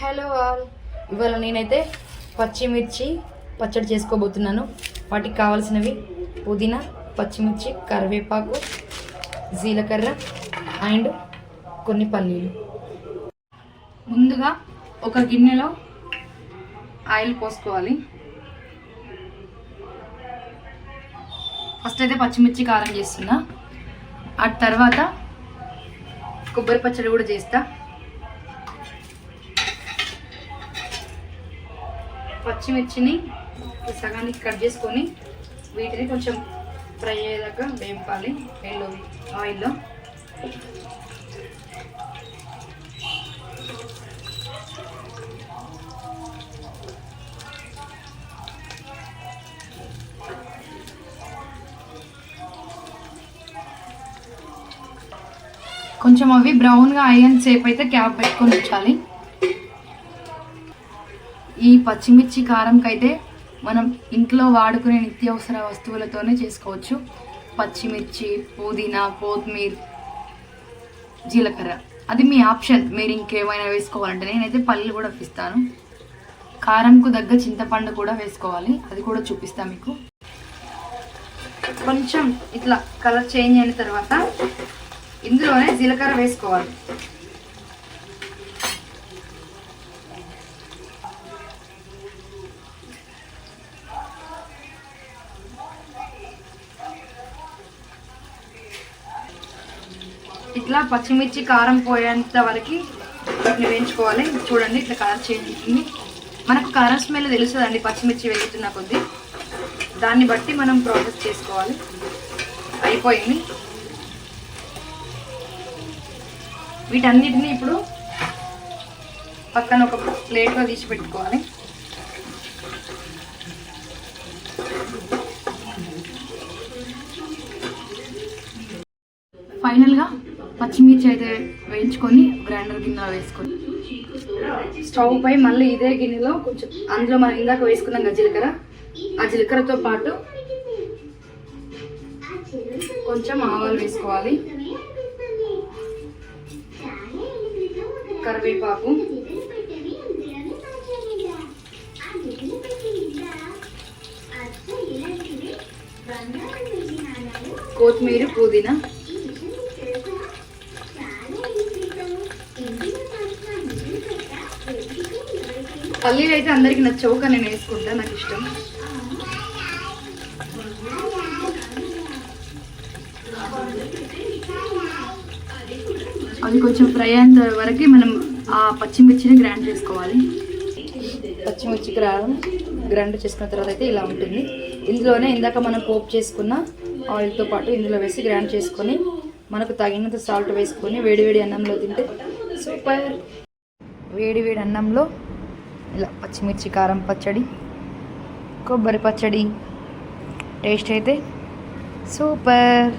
Hello all. ఇవాళ నేనైతే పచ్చిమిర్చి పచ్చడి చేసుకోబోతున్నాను. వాటికి కావాల్సినవి పుదీనా పచ్చిమిర్చి కరివేపాకు జీలకర్ర అండ్ కొన్ని పల్లీలు. ముందుగా ఒక గిన్నెలో ఆయిల్ పోసుకోవాలి. ఫస్ట్ అయితే పచ్చిమిర్చి కారం చేస్తున్నా. ఆ తర్వాత కొబ్బరి పచ్చడి కూడా చేస్తా. పచ్చిమిర్చిని సగానికి కట్ చేసుకొని వీటిని కొంచెం ఫ్రై అయ్యేదాకా వేపాలి వేలో ఆయిల్లో. కొంచెం అవి బ్రౌన్గా అయ్యేంత సేపు అయితే క్యాప్ పెట్టుకొని ఉంచాలి. ఈ పచ్చిమిర్చి కారంకైతే మనం ఇంట్లో వాడుకునే నిత్యావసర వస్తువులతోనే చేసుకోవచ్చు. పచ్చిమిర్చి పుదీనా కొత్తిమీర జీలకర్ర. అది మీ ఆప్షన్. మీరు ఇంకేమైనా వేసుకోవాలంటే నేనైతే పల్లీలు కూడా ఇస్తాను కారంకు దగ్గర చింతపండు కూడా వేసుకోవాలి. అది కూడా చూపిస్తాను మీకు. కొంచెం ఇట్లా కలర్ చేంజ్ అయిన తర్వాత ఇందులోనే జీలకర్ర వేసుకోవాలి. ఇట్లా పచ్చిమిర్చి కారం పోయేంత వరకు వాటిని వేయించుకోవాలి. చూడండి ఇట్లా కలర్ చేంజ్ అవుతుంది. మనకు కారం స్మెల్ తెలుస్తుందండి పచ్చిమిర్చి వేగుతున్న కొద్దీ. దాన్ని బట్టి మనం ప్రాసెస్ చేసుకోవాలి. అయిపోయింది. వీటన్నిటిని ఇప్పుడు పక్కన ఒక ప్లేట్లో తీసి పెట్టుకోవాలి. ఫైనల్గా పచ్చిమిర్చి అయితే వేయించుకొని గ్రైండర్ గిన్నెలో వేసుకొని. స్టవ్ పై మళ్ళీ ఇదే గిన్నెలో కొంచెం అందులో మనం ఇందాక వేసుకున్నాం కదా జీలకర్ర ఆ జీలకర్రతో పాటు కొంచెం ఆవాలు వేసుకోవాలి. కరివేపాకు. కొత్తిమీర పుదీనా. పల్లీలు అయితే అందరికి నచ్చవు కానీ నేను వేసుకుంటా నాకు ఇష్టం. అది కొంచెం ఫ్రై అయిన వరకు మనం ఆ పచ్చిమిర్చిని గ్రైండ్ చేసుకోవాలి. పచ్చిమిర్చి గ్రైండ్ గ్రైండ్ చేసుకున్న తర్వాత అయితే ఇలా ఉంటుంది. ఇందులోనే ఇందాక మనం పోపు చేసుకున్న ఆయిల్తో పాటు ఇందులో వేసి గ్రైండ్ చేసుకొని మనకు తగినంత సాల్ట్ వేసుకొని వేడివేడి అన్నంలో తింటే సూపర్. వేడి వేడి అన్నంలో ఇలా పచ్చిమిర్చి కారం పచ్చడి కొబ్బరి పచ్చడి. టేస్ట్ అయితే సూపర్.